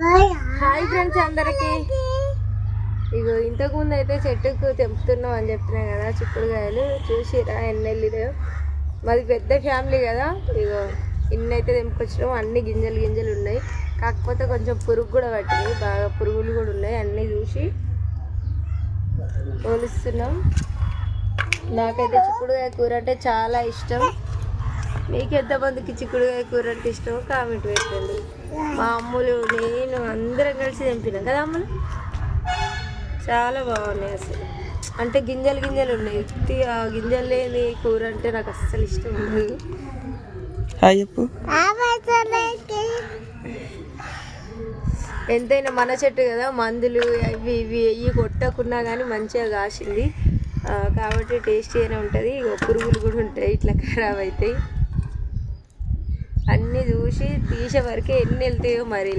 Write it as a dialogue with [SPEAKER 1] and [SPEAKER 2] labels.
[SPEAKER 1] Hi friends అందరికి. ఇగో ఇంతకు ముందు అయితే చెట్టుకు తెంపుతున్నాం అని చెప్పినా కదా చిక్కుడుకాయలు. చూసిరా ఎన్ని వెళ్ళినాయో మాది పెద్ద ఫ్యామిలీ కదా ఇగో ఇన్ని అయితే తెంపుకొచ్చినాం అన్ని గింజలు గింజలు ఉన్నాయి. కాకపోతే కొంచెం పురుగు కూడా పట్టింది బాగా పురుగులు కూడా ఉన్నాయి అన్నీ చూసి పోలిస్తున్నాం. నాకైతే చిక్కుడుకాయ కూర అంటే చాలా ఇష్టం. మీకు ఎంతమందికి చిక్కుడుకాయ కూర అంటే ఇష్టమో కామెంట్ పెట్టండి. మా అమ్ములు కలిసి తెంపినాం కదా అమ్ములు చాలా బాగున్నాయి అసలు. అంటే గింజలు గింజలు ఉన్నాయి. ఉత్తి ఆ గింజలు లేని కూర అంటే నాకు అస్సలు ఇష్టం ఉండదు.
[SPEAKER 2] చెప్పు.
[SPEAKER 1] ఎంతైనా మన చెట్టు కదా మందులు అవి ఇవి ఇవి కొట్టకున్నా కానీ మంచిగా కాసింది. కాబట్టి టేస్టీగానే ఉంటుంది. పురుగులు కూడా ఉంటాయి ఇట్లా ఖరాబ్ అవుతాయి అన్నీ చూసి తీసే వరకే ఎన్ని వెళ్తాయో మరి